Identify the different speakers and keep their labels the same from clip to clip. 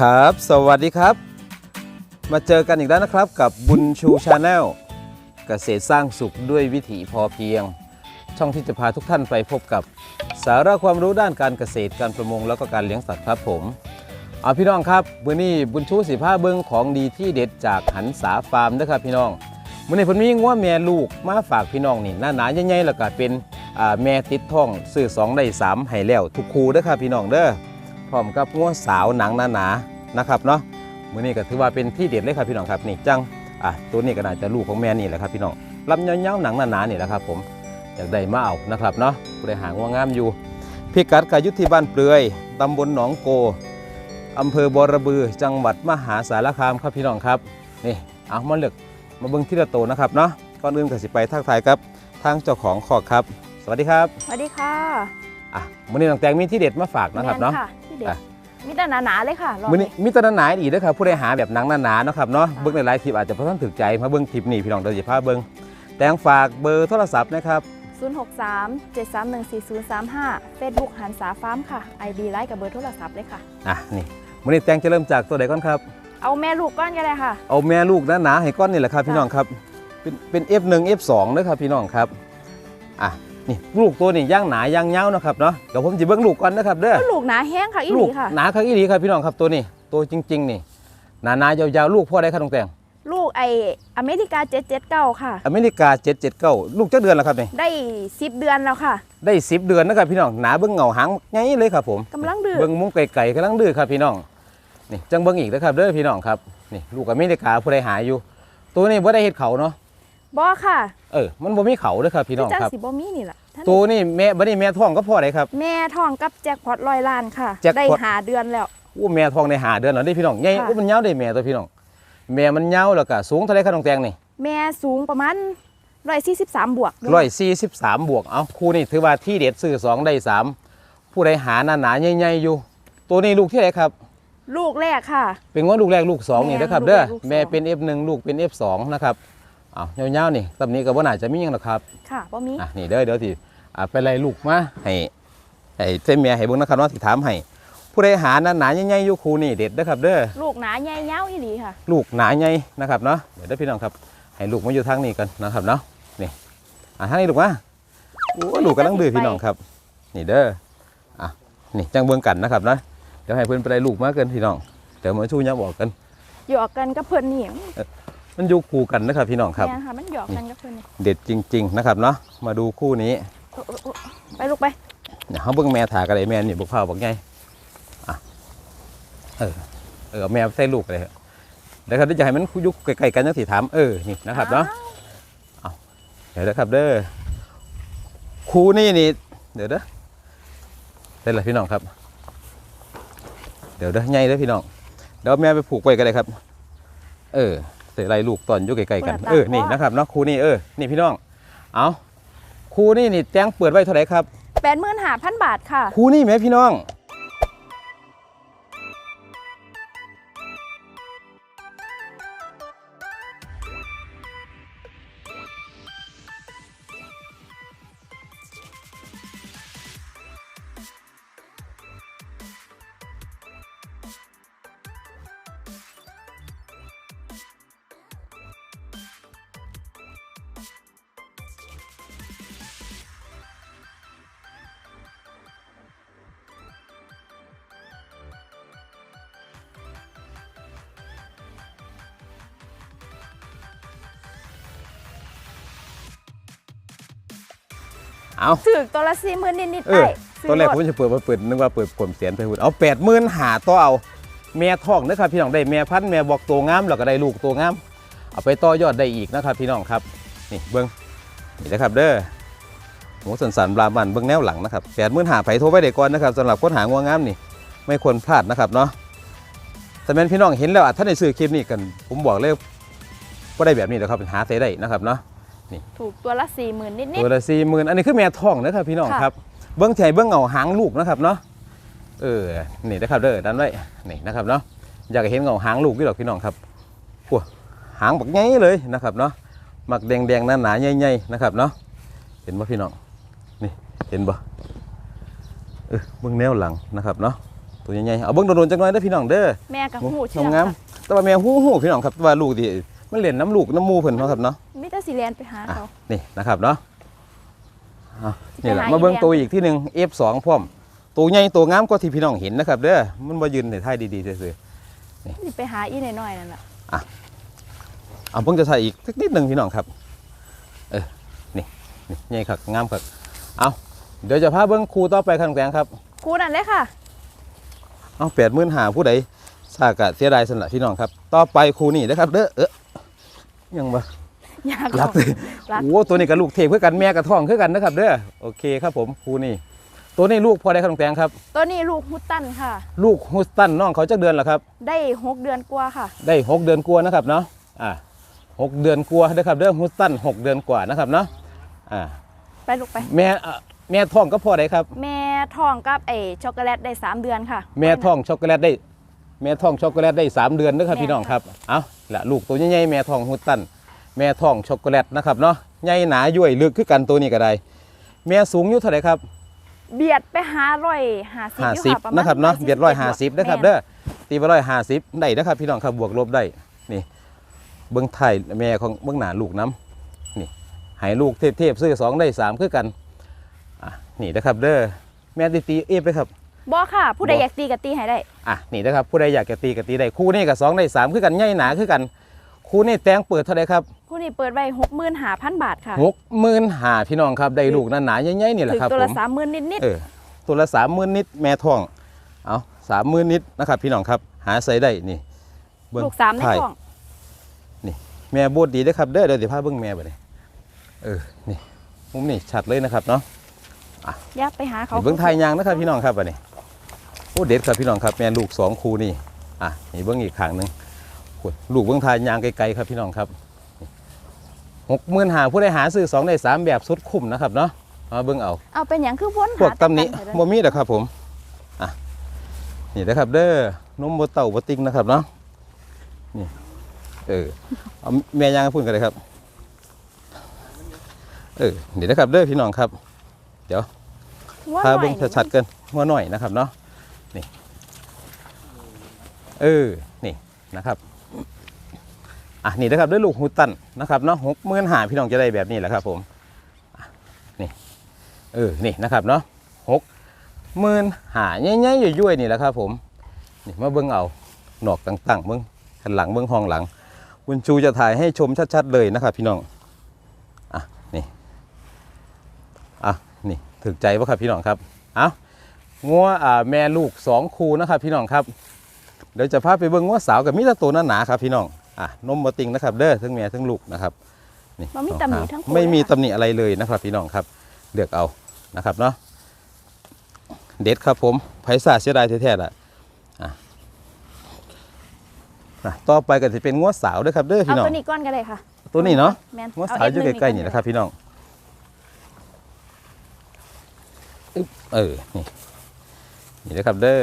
Speaker 1: ครับ สวัสดีครับ มาเจอกันอีกแล้วนะครับกับบุญชูชาแนลเกษตรสร้างสุขด้วยวิถีพอเพียง ช่องที่จะพาทุกท่านไปพบกับ สาระความรู้ด้านการเกษตรการประมงแล้วก็การเลี้ยงสัตว์ครับผม เอาพี่น้องครับมื้อนี้บุญชูสิผ้าเบิงของดีที่เด็ดจากหันษาฟาร์มนะครับพี่น้องมื้อนี้ผมมีงัวแม่ลูกมาฝากพี่น้องนี่หน้าหนาใหญ่ๆแล้วก็เป็นแม่ติดท้องซื้อสองได้สามให้แล้วทุกคูเด้อครับพี่น้องเด้อ พร้อมกับงัวสาวหนังหนาๆนะครับเนาะมือนี้ก็ถือว่าเป็นที่เด็ดเลยครับพี่น้องครับนี่จังอะตัวนี้ก็น่าจะลูกของแม่นี่แหละครับพี่น้องลำยวๆหนังหนาๆนี่แหละครับผมอยากได้มาเอานะครับเนาะผู้ใดหางัวงามอยู่พิกัดกายุทธิบ้านเปลือยตำบลหนองโกอำเภอบอระบือจังหวัดมหาสารคามครับพี่น้องครับนี่เอามาเลือกมาเบิ่งที่ละโตนะครับเนาะก่อนอื่นก็สิไปทักทายครับทางเจ้าของคอกครับ สวัสดีครับ
Speaker 2: สวัสดีค่ะ
Speaker 1: อะมื้อนี้น้องแตงมีที่เด็ดมาฝากนะครับเนาะ
Speaker 2: แม่ที่เด็ด
Speaker 1: อะ
Speaker 2: มีแต่หนาๆเลยค่ะรอบ
Speaker 1: มื้อนี้มีแตหนาๆอีกเด้อครับผู้ใดหาแบบหนังหนาๆเนาะครับเนาะเบิ่งในหลายคลิปอาจจะบ่ทันถึกใจมาเบิ่งคลิปนี้พี่น้องเดี๋ยวสิพาเบิ่งแต่งฝากเบอร์โทรศัพท์นะครับ
Speaker 2: 063 731 4035 Facebook หันษาฟาร์มค่ะ ID ไลน์กับเบอร์โทรศัพท์เลยค่ะ
Speaker 1: อะนี่มื้อนี้แต่งจะเริ่มจากตัวใดก่อนครับ
Speaker 2: เอาแม่ลูกก้อนก็ได้ค่ะ
Speaker 1: เอาแม่ลูกหนาๆให้ก้อนนี่แหละครับพี่น้องครับ เป็นเป็น F1 F2 เด้อครับพี่น้องครับ อะ นี่ลูกตัวนี้ย่างหนาย่างยาวเนาะครับเนาะเดี๋ยวผมสิเบิ่งลูกก่อนนะครับเด้อ
Speaker 2: ลูกหนาแห้งค่ะอีห
Speaker 1: ลู
Speaker 2: ลี
Speaker 1: ก
Speaker 2: ค่ะ
Speaker 1: หนาครับอีหลีครับพี่น้องครับตัวนี้ตัวจริง ๆ นี่หนาๆยาวๆลูกพ่อได้ครับน้องแตง
Speaker 2: ลูกไออเมริกา779ค่ะ
Speaker 1: อเมริกา779 ลูกจักเดือนแล้วครับนี่
Speaker 2: ได้10เดือนแล้วค่ะ
Speaker 1: ได้ 10 เดือนนะครับพี่น้องหนาเบิ่งเหงาหางไงเลยครับผม
Speaker 2: กำลังดื้อ
Speaker 1: เบิ่งมุมไก่ๆกำลังดื้อครับพี่น้องนี่จังเบิ่งอีกนะครับเด้อพี่น้องครับนี่ลูกอเมริกาผู้ใดหาอยู่ ตัวนี้บ่ได้เฮ็ดเขาเนาะ
Speaker 2: บอค่ะ
Speaker 1: เออ มันบ่มีเขาเด้อครับพี่น้อง
Speaker 2: จัง
Speaker 1: ครับ
Speaker 2: สิบ่มีนี่แหละท่าน
Speaker 1: ตัวนี้แม่บ่ได้แม่ท้องก็พอได้ครับ
Speaker 2: แม่ทองกับแจ็คพอตร้อยล้านค่ะ
Speaker 1: แจ็คพอต
Speaker 2: ได้หาเดือนแล้ว
Speaker 1: อู้แม่ท้องได้หาเดือนแล้วเด้พี่น้องใหญ่
Speaker 2: ค่ะ
Speaker 1: อู้มันยาวได้แม่ตัวพี่น้อง แม่มันยาวแล้วก็สูงเท่าไหร่ครับน้องแตงนี่
Speaker 2: แม่สูงประมาณ143บวกด้วย
Speaker 1: ร้อยสี่สิบสามบวก เอาคู่นี้ถือว่าที่เด็ดซื้อสองได้สามผู้ใดหาหนาๆใหญ่ๆอยู่ ตัวนี้ลูกที่ไหนครับ
Speaker 2: ลูกแรกค่ะ
Speaker 1: เป็นว่าลูกแรกลูกสองนี่
Speaker 2: แม่
Speaker 1: นะครับ
Speaker 2: ลูก
Speaker 1: เด้อ
Speaker 2: แรกลูกสอง
Speaker 1: แม่เป็น F1 ลูกเป็น F2 นะครับเอาเงาวๆนี่ตำนี้ก็บ่น่าจะมีหยังหรอกครับ
Speaker 2: ค่ะบ่มี
Speaker 1: อะนี่เด้อเดี๋ยวสิอะไปไล่ลูกมาให้ให้เส้นเมียให้เบิ่งนะครับว่าสิถามให้ผู้ใดหาหนาๆใหญ่ๆอยู่คู่นี่เด็ดเด้อครับเด้อ
Speaker 2: ลูกหนาใหญ่ยาวอีหลีค่ะ
Speaker 1: ลูกหนาใหญ่นะครับเนาะเดี๋ยวเด้อพี่น้องครับ ให้ลูกมาอยู่ทางนี้กันนะครับเนาะนี่อะทางนี้ลูกมาโอ้ลูกกำลังดื้อพี่น้องครับ นี่เด้ออะนี่จังเบิ่งกันนะครับเนาะเดี๋ยวให้เพิ่นไปไล่ลูกมาเกินพี่น้องเดี๋ยวมาชูยับบอกกัน
Speaker 2: หยอกกันกับเพิ่นนี่
Speaker 1: มันอยู่คู่กันนะครับพี่น้องครับ
Speaker 2: แม่นค่ะ มันหยอกกันกับเพิ่นนี่
Speaker 1: เด็ดจริง ๆ นะครับเนาะมาดูคู่นี้
Speaker 2: โอ้โอ้โอ้ไปลูกไป
Speaker 1: เดี๋ยวเขาเบิ่งแม่ถากระไดแม่นี่บุกเผาบอกไงอะเออเออเอาแม่ใส่ลูกเลยเถอะเดี๋ยวครับเดี๋ยวจะให้มันยุกไกลๆกันจังสิถามเออนี่นะครับเนาะเดี๋ยวนะครับเด้อคู่นี้นี่เดี๋ยวเด้อได้เลยพี่น้องครับ เดี๋ยวเด้อใหญ่เด้อพี่น้องเดี๋ยวเอาแม่ไปผูกไว้กันเลยครับ เออ เสร็จไรลูกตอนอยุกไกลๆกัน เออ นี่นะครับเนาะคู่นี้เออ นี่พี่น้อง เอาคู่นี้นี่แจ้งเปิดไว้เท่าไหร่ครับ
Speaker 2: แปดหมื่นห้าพันบาทค่ะ
Speaker 1: ครูนี่แม่พี่น้อง เอา
Speaker 2: ถือตัวละสี่หมื่นนิดๆ
Speaker 1: เอ
Speaker 2: ได้
Speaker 1: อ
Speaker 2: ซื้
Speaker 1: ตอนแรก
Speaker 2: ถ
Speaker 1: ผมจะเปิดมาเปิดนึกว่าเปิดผมเสียนไปหุ่นเอาแปดหมื่นหาตัวเอาแม่ท้องนะครับพี่น้องได้แม่พันธุ์แม่บอกตัวงามแล้วก็ได้ลูกตัวงามเอาไปต่อยอดได้อีกนะครับพี่น้องครับนี่เบิ้งนี่นะครับเด้อหมูสันสันบลามันเบิ้งแนวหลังนะครับแปดหมื่นหาไผโทรไปเด็กก่อนนะครับสำหรับคนหางวงามนี่ ไม่ควรพลาดนะครับเนาะแต่แม่นพี่น้องเห็นแล้วอะท่านในซื้อคลิปนี้กัน ผมบอกเลยก็ได้แบบนี้แหละครับหาใส่ได้นะครับเนาะ
Speaker 2: ถูกตัวละสี่หมื่นนิด
Speaker 1: ตัวละสี่หมื่นอันนี้คือแม่ท้องนะครับพี่น้อง
Speaker 2: ค่ะ
Speaker 1: ครับ เบื้องใจเบื้องเหงาหางลูกนะครับเนาะเออนี่นะครับเด้อดันไว้นี่นะครับเนาะอยากให้เห็นเหงาหางลูกพี่หรอกพี่น้องครับปัวหางบักใหญ่เลยนะครับเนาะหมักแดงๆหนาๆใหญ่ๆนะครับเนาะเห็นป่ะพี่น้องนี่เห็นป่ะเออเบื้องแนวหลังนะครับเนาะตัวใหญ่ๆเอาเบิ้งโดนๆจังหน่อยเด้อพี่น้องเด้อ
Speaker 2: แม่กับหูเชื่อง
Speaker 1: งาม
Speaker 2: ค่ะ
Speaker 1: ๆแต่ว่าแม่หู้หู้พี่น้องครับแต่ว่าลูกดิ มันเล่นน้ำลูกน้ำมูเพิ่นเนาะครับเนาะ
Speaker 2: มิตรสีแลนไปหา
Speaker 1: อะ
Speaker 2: เขา
Speaker 1: นี่นะครับเนาะอะนี่แหละ
Speaker 2: ไปหา
Speaker 1: มาเบิ้ง
Speaker 2: อีกแล้ว
Speaker 1: ตัวอีกที่หนึ่ง F2 พร้อมตัวใหญ่ตัวงามกว่าที่พี่น้องเห็นนะครับเด้อมันมายืนในท่ายดีๆซื่อ
Speaker 2: สิไปหาอีหน่อยๆนั่นแหละ
Speaker 1: ๆเอาเพิ่งจะใส่อีกสักนิดหนึ่งพี่น้องครับ เออนี่นี่ใหญ่คักงามคักเอาเดี๋ยวจะพาเบิ้งครูต่อไปข้างแกงครับ
Speaker 2: ครูนั่นเลยค่ะ
Speaker 1: เอาแปดหมื่นหาผู้ใดซากะเสียดายสละพี่น้องครับ ต่อไปครูนี่นะครับเด้อเออ ยังบ่
Speaker 2: อยาก
Speaker 1: รักเลย
Speaker 2: รัก
Speaker 1: โอ้ตัวนี้กับลูกเทพคือกันแม่กับท้องคือกันนะครับเด้อโอเคครับผมครูนี่ ตัวนี้ลูกพอได้ขนมแตงครับ
Speaker 2: ตัวนี้ลูกฮุตตันค่ะ
Speaker 1: ลูกฮูสตันน้องเขาจะเดือนเหรอครับ
Speaker 2: ได้หกเดือนกว่าค่ะ
Speaker 1: ได้หกเดือนกว่านะครับเนาะอ่าหกเดือนกว่านะครับเด้อฮูสตันหกเดือนกว่านะครับเนาะอ่า
Speaker 2: ไปลูกไป
Speaker 1: แม่อะแม่ท้องก็พอได้ครับ
Speaker 2: แม่ท้องกับไอ้ช็อกโกแลตได้ 3 เดือนค่ะ
Speaker 1: แม่ท้องช็อกโกแลตได้ แม่ท้องช็อกโกแลตได้สามเดือนนะครับ
Speaker 2: แม่
Speaker 1: พี่น้องครับ เอา ละลูกตัวใหญ่ๆแม่ท้องฮูสตัน แม่ท้องช็อกโกแลตนะครับเนาะใหญ่หนาย่วยลึกคือกันตัวนี้ก็ได้ แม่สูงอยู่เท่าไหร่ครับ
Speaker 2: เบียดไปหาร้อยหาสิบ
Speaker 1: ห้า
Speaker 2: อยู่
Speaker 1: สิบ
Speaker 2: ค่ะประมาณ
Speaker 1: นะครับเนาะ
Speaker 2: 147
Speaker 1: เบียดร้อยห้าสิบนะครับ
Speaker 2: แม่
Speaker 1: เด้อตีไปร้อยห้าสิบได้นะครับพี่น้องครับบวกลบได้นี่เบิ้งไทยแม่ของเบิ้งหนาลูกน้ำนี่ให้ลูกเทพๆซื้อสองได้สามคือกันอะนี่นะครับเด้อแม่ตีตีเอฟเลยครับ
Speaker 2: บอค่ะ ผู้ใด
Speaker 1: บ่
Speaker 2: อยากตีก็ตีให้ได้
Speaker 1: อะนี่นะครับผู้ใดอยากจะตีก็ตีได้คู่นี้กับสองได้สามคือกันใหญ่หนาคือกัน คู่นี้แตงเปิดเท่าไหรครับ
Speaker 2: ผู้นี้เปิดไว้หกหมื่นหาพันบาทค่ะ
Speaker 1: หกหมื่นหาพี่น้องครับได้ลูกหนาๆใหญ่ๆนี่แหละ
Speaker 2: ถึง
Speaker 1: ครับ
Speaker 2: ตัว
Speaker 1: ผ
Speaker 2: ละ
Speaker 1: ม
Speaker 2: สามหมื่นนิด
Speaker 1: เออตัวละสามหมื่นนิดแม่ท้องเอาสามหมื่นนิดนะครับพี่น้องครับหาใส่ได้นี่
Speaker 2: ๆ
Speaker 1: เบิ่ง
Speaker 2: ลูกสามใน
Speaker 1: ถ่าย
Speaker 2: ท้อง
Speaker 1: แม่บูดดีเด้อครับเด้อเดี๋ยวสิพาเบิ่งแม่ไปเลยเออนี่มุมนี่ชัดเลยนะครับเนาะ
Speaker 2: ยับไปหาเขา
Speaker 1: นี่เบิ่งไทยยางนะครับพี่น้องครับอันนี้โอ้เด็ดครับพี่น้องครับแม่ลูกสองคู่นี่อะนี่เบิ่งอีกข้างหนึงโอ้ยลูกเบิ่งไทยยางไกลๆครับพี่น้องครับหกหมื่นหาผู้ใดหาซื้อสองได้สามแบบสุดคุ้มนะครับเนาะมาเบิ่งเอา
Speaker 2: เอาเป็นอย่างคือวน
Speaker 1: พวก
Speaker 2: หา
Speaker 1: ตำหนิ
Speaker 2: แต่กั
Speaker 1: บ่มีดอกครับผมอะนี่นะครับเด้อนมบ่เต่าบ่ติงนะครับเนาะนี่เออเอาแม่ยางให้พูดกันเลยครับเออนี่นะครับเด้อพี่น้องครับ
Speaker 2: ว่า
Speaker 1: พา
Speaker 2: หน่
Speaker 1: เบิ่
Speaker 2: อย
Speaker 1: งชัดๆกันหัวหน่อยนะครับเนาะ นี่เออนี่นะครับอะนี่นะครับด้วยลูกฮูตันนะครับเนาะหกหมื่นหาพี่น้องจะได้แบบนี้แหละครับผมนี่เออนี่นะครับเนาะหกหมื่นหาใหญ่ๆยุ่ยๆนี่แหละครับผมนี่มาเบิ่งเอาหนอกต่างๆเบิ่งหันหลังเบิ่งห้องหลัง คุณชูจะถ่ายให้ชมชัดๆเลยนะครับ พี่น้องอะนี่อะนี่ถึกใจปะครับพี่น้องครับเอา งัวอ่าแม่ลูกสองคู่นะครับพี่น้องครับ เดี๋ยวจะพาไปเบิ่งงัวสาวกับมิตรตัวหนาๆครับพี่น้องอะนมบติงนะครับ เด้อทั้งแม่ทั้งลูกนะครับนี่
Speaker 2: มันมีตำหนิทั้งคู่
Speaker 1: ไม่มี
Speaker 2: เลยค่ะ
Speaker 1: ตำหนิอะไรเลยนะครับ พี่น้องครับเลือกเอานะครับเนาะเด็ดครับผมไผ่ซาเสียดายแท้ๆล่ะอะอะต่อไปก็จะเป็นงัวสาวเด้วยครับเด้อ
Speaker 2: เอา
Speaker 1: พี่น้อง
Speaker 2: ตัวนี้ก้อนก็ได้ค่ะ
Speaker 1: ตัวนี้เนาะ
Speaker 2: แม่น
Speaker 1: งัว
Speaker 2: เสา
Speaker 1: วอยู่
Speaker 2: F1
Speaker 1: ใกล้ๆนี่นะครับพี่น้องอึ๊บเออ นี่ นี่นะครับเด้อ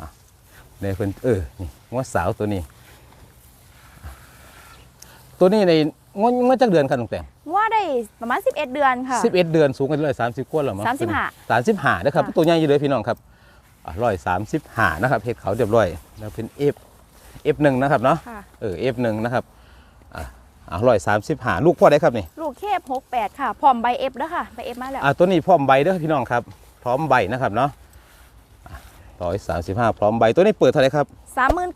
Speaker 1: อะในเพิ่นเออนี่งัวสาวตัวนี้ ตัวนี้ในงวงวจักเดือนครับน้องแตง
Speaker 2: ว่าได้ประมาณ 11 เดือนค่ะ
Speaker 1: สิบเอ็ดเดือนสูงกันเลยสามสิบกว่าหรอมั้ง
Speaker 2: สามสิบห้า
Speaker 1: สามสิบห้านะครับ
Speaker 2: ค่ะ
Speaker 1: ตัวใหญ่อยู่เลยพี่น้องครับร้อยสามสิบห้านะครับเพชรเขาเรียบร้อย แล้วเป็นเอฟเอฟหนึ่งนะครับเนาะ
Speaker 2: ค่ะ
Speaker 1: เออเอฟหนึ่งนะครับอ่าร้อยสามสิบห้าลูกพ่อได้ครับนี่
Speaker 2: ลูกเคบ68ค่ะพร้อมใบเอฟแล้วค่ะใบเอฟมาแล้ว
Speaker 1: อ่าตัวนี้พร้อมใบเด้อพี่น้องครับ พร้อมใบนะครับเนาะ ร้อยสามสิบห้าพร้อมใบตัวนี้เปิดเท่าไหรครับ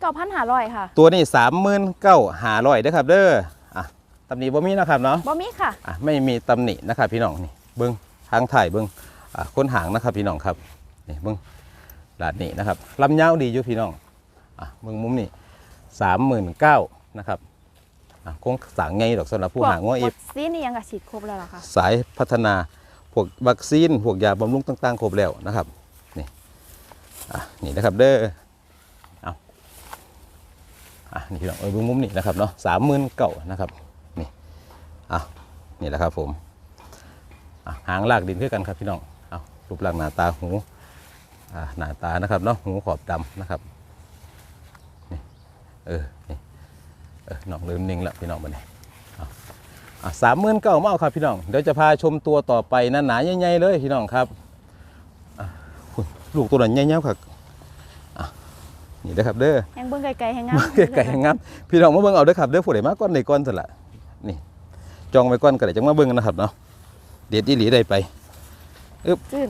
Speaker 2: 39,500ค่ะ
Speaker 1: ตัวนี้สามหมื่นเก้าหาร้อยเด้อครับ เด้ออะตำหนิบ่มีนะครับเนาะ
Speaker 2: บ่มีค่ะ
Speaker 1: อะไม่มีตำหนินะครับพี่น้องนี่เบิ้งทางถ่ายเบิ้งอะค้นหางนะครับพี่น้องครับนี่เบิ้งลาดนี่นะครับลำยาวดีอยู่พี่น้องอะเบิ้งมุมนี่สามหมื่นเก้านะครับอะคงสางไงดอกสำหรับผู้หางว่าเอฟ
Speaker 2: วัคซีนนี่ยังกะฉีดครบแล้วเหรอคะ
Speaker 1: สายพัฒนาพวกวัคซีนพวกยาบำรุงต่างๆ ครบแล้วนะครับนี่ อะนี่นะครับเด้อเอาอะนี่พี่น้องเออบิ้งมุมนี่นะครับเนาะสามหมื่นเก้านะครับนี่อะนี่แหละครับผมอะหางลากดินคือกันครับพี่น้องเอารูปร่างหน้าตาหูอ่าหน้าตานะครับเนาะหูขอบดำนะครับนี่เออนี่เออน้องลืมนิ่งล้วพี่น้องบันนี้เอาสามหมื่นเก้ามาเอาครับพี่น้องเดี๋ยวจะพาชมตัวต่อไปหนาใหญ่ๆเลยพี่น้องครับ ลูกตัวนั้นใหญ่ๆครับนี่นะครับเด้อ
Speaker 2: แหงเบิ่งไกลๆแหงงาม
Speaker 1: มาไก่งามพี่น้องมาเบิ่งเอาเด้อครับเด้อผู้ใดมาก่อนได้ก่อนซั่นล่ะนี่จองไว้ก่อนก็ได้จังมาเบิ่งกันนะครับเนาะเด็ดอีหลีได้ไป
Speaker 2: จืด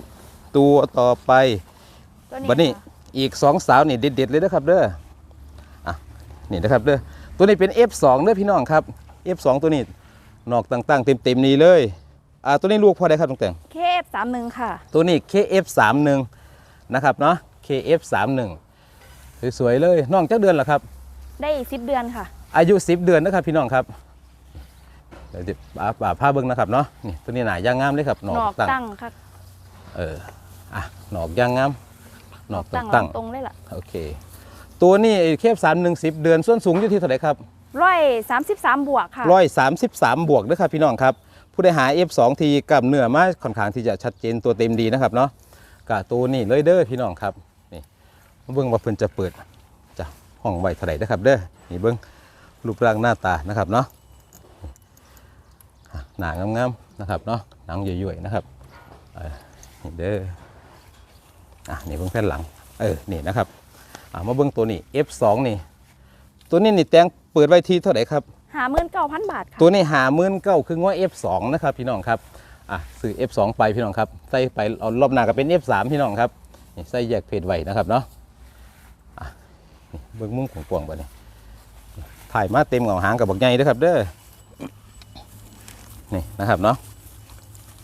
Speaker 1: ตัวต่อไป
Speaker 2: ตัว
Speaker 1: บัดนี้
Speaker 2: ค่ะ
Speaker 1: อีกสองสาวนี่เด็ดๆเลยนะครับเด้ออะนี่นะครับเด้อตัวนี้เป็น F2 เด้อพี่น้องครับ F2 ตัวนี้นอกต่างๆ เต็มๆนี่เลยอ่าตัวนี้ลูกพ่อได้ครับตรงแต่ง
Speaker 2: เคฟสามหนึ่งค่ะ
Speaker 1: ตัวนี้ KF31 นะครับเนาะ KF31 สวยๆเลยน้องจักเดือนเหรอครับ
Speaker 2: ได้สิบเดือนค่ะ
Speaker 1: อายุ 10 เดือนนะครับพี่น้องครับเดี๋ยวจะป่าป่าผ้าเบิ้งนะครับเนาะนี่ตัวนี้หนาย่างงามเลยครับหน
Speaker 2: ห
Speaker 1: อนก
Speaker 2: อก
Speaker 1: ตั้ง
Speaker 2: ตั้งค่ะ
Speaker 1: เอออะหนอกย่างงามหนอก
Speaker 2: ตั้ง
Speaker 1: ตั้ง
Speaker 2: ตรงเลยล่ะ
Speaker 1: โอเค ตัวนี้เคฟสามหนึ่งสิบเดือนส่วนสูงอยู่ที่เท่าไหร่ครับ
Speaker 2: ร้อยสามสิบสามบวกค่ะ
Speaker 1: ร้อยสามสิบสามบวกนะครับพี่น้องครับ ผู้ได้หา F2 ทีกับเนื้อมาค่อนข้างที่จะชัดเจนตัวเต็มดีนะครับเนาะ กะตัวนี้เลยเด้อพี่น้องครับนี่มาเบิ้งว่าเพิ่นจะเปิดจะห้องไว้เท่าไหร่นะครับเด้อนี่เบิ้งรูปร่างหน้าตานะครับเนาะอะหนางามๆนะครับเนาะหนังย่อยๆนะครับเออนี่เด้ออะนี่เบิ้งแผ่นหลังเออนี่นะครับอะมาเบิ้งตัวนี้ F2 นี่ ตัวนี้นี่แตงเปิดไว้ที่เท่าไหร่ครับ
Speaker 2: หาหมื่นเก้าพันบาทค่ะ
Speaker 1: ตัวนี้หาหมื่นเก้าคือง้อ F2 นะครับพี่น้องครับ อะซื้อ F2 ไปพี่น้องครับใส่ไปเอารอบหน้าก็เป็น F3 พี่น้องครับนี่ใส่แยกเพจไว้นะครับเนาะอะนี่เบิ้งมุ้งของกวางไปนี่ถ่ายมาเต็มเหงาหางกับบักใหญ่เด้อครับเด้อนี่นะครับเนาะ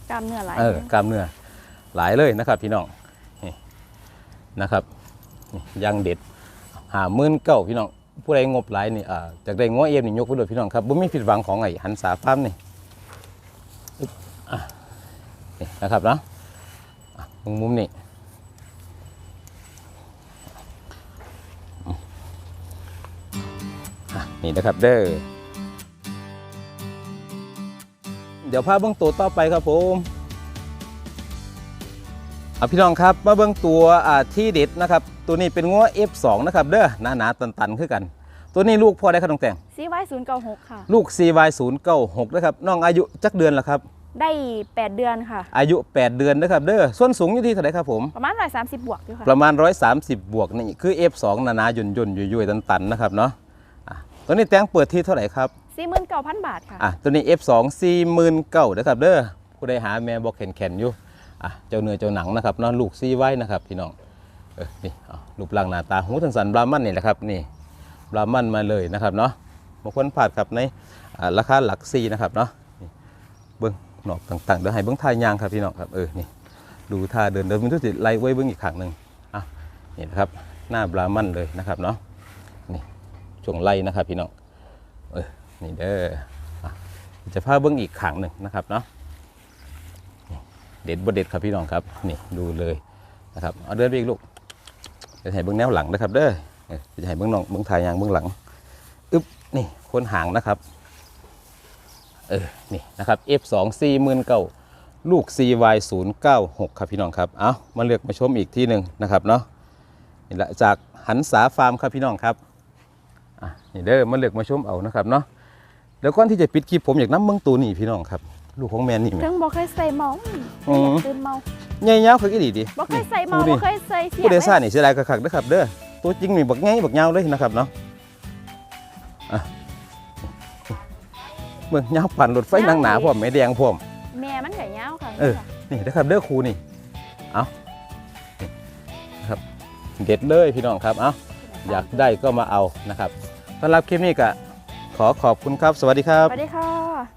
Speaker 2: กล้ามเนื้อหลาย
Speaker 1: เออกล้ามเนื้อหลายเลยนะครับ พี่น้องนี่นะครับนี่ย่างเด็ดหาหมื่นเก้าพี่น้องผู้ใดงบหลายนี่อ่าจากได้ง้อเอ็มนี่ยกไปเลยพี่น้องครับบ่มีผิดหวังของไอ้หันสาฟาร์มนี่อึ๊บอะ นี่นะครับเนาะอะมุมมุมนี่อะนี่นะครับเด้อเดี๋ยวพาเบื้องตัวต่อไปครับผมเอาพี่น้องครับมาเบิ่งตัวอ่าที่เด็ดนะครับ ตัวนี้เป็นงัว F2 นะครับเด้อหนาหนาๆตันๆคือกัน ตัวนี้ลูกพ่อได้ครับน้องแต่ง
Speaker 2: ซีไว้ศูนย์เก้าหกค่ะ
Speaker 1: ลูก CY096 นะครับน้องอายุจักเดือนละครับ
Speaker 2: ได้แปดเดือนค่ะ
Speaker 1: อายุ 8 เดือนนะครับเด้อส่วนสูงอยู่ที่เท่าไหร่ครับผม
Speaker 2: ประมาณร้อยสามสิบบวกอยู่ค่ะ
Speaker 1: ประมาณ 130 บวกนี่คือ F2 หนาหนาๆย่นๆยุ่ยๆตันๆนะครับเนาะอะตัวนี้แตงเปิดที่เท่าไหร่ครับ
Speaker 2: สี่หมื่นเก้าพันบาทค่ะ
Speaker 1: อะตัวนี้ F2 49,000นะครับเด้อผู้ใดหาแม่บอกแข็งๆอยู่อะเจ้าเนื้อเจ้าหนังนะครับเนาะลูกซีไว้นะครับพี่น้องเออนี่เอารูปร่างหน้าตาหูทังสันบรามันนี่แหละครับนี่บรามันมาเลยนะครับเนาะบางคนผ่านครับในอ่าราคาหลักซีนะครับเนาะนี่เบิ้งห นอกต่างๆเดี๋ยวให้เบิ้องท่ายางครับพี่น้องครับเออนี่ดูท่าเดินเดินมันทุกสิไล่ไว้เบิ้องอีกครั้งหนึ่งอะนี่นะครับหน้าบรามันเลยนะครับเนาะนี่ช่วงไล่นะครับพี่น้องเออนี่เด้อจะพาเบิ้องอีกขังหนึ่งนะครับเนาะเด็ดบดเด็ดครับพี่น้องครับนี่ดูเลยนะครับเอาเดินไปอีกลูกจะให้เบิ้องแนวหลังนะครับเด้อจะให้เบิ้องน้องเบิ้องทายยางเบิ้องหลังอึ๊บนี่โคนหางนะครับ เออนี่นะครับ F2 4 9 0 0 0ลูก CY 0 9 6 ครับพี่น้องครับเอามาเลือกมาชมอีกที่หนึ่งนะครับเนาะนี่แหละจากหันษาฟาร์มครับพี่น้องครับอะนี่เด้อมาเลือกมาชมเอานะครับเนาะเดี๋ยวก่อนที่จะปิดคลิปผมอยากน้ำเมืองตัวนี่พี่น้องครับ ลูกของแมนนี่ไหม
Speaker 2: ถึงบอกเคยใส่เมา
Speaker 1: อืม
Speaker 2: ตื่นเมา
Speaker 1: ใหญ่ยาวคือกี่ดีดี
Speaker 2: บอกเคยใส่เมา
Speaker 1: ดู
Speaker 2: บ
Speaker 1: ดิ
Speaker 2: อกเคยใส่เสีย
Speaker 1: ผู้เดซ่า
Speaker 2: เลย
Speaker 1: นี่เสียดายคักๆนะครับเด้อตัวจริงนี่บักไงบักยาวเลยนะครับเนาะอะ เมืองยาวปั่นรถไฟหนังหนาพร้อมไม่แดงพร้อม
Speaker 2: แม่มันไก่ยาวค่ะ
Speaker 1: เออนี่นะครับเด้อครูนี่เอานี่นะครับเด็ดเลยพี่น้องครับเอาอยากได้ก็มาเอานะครับสำหรับคลิปนี้ก็ขอขอบคุณครับ สวัสดีครับ
Speaker 2: สวัสดีค่ะ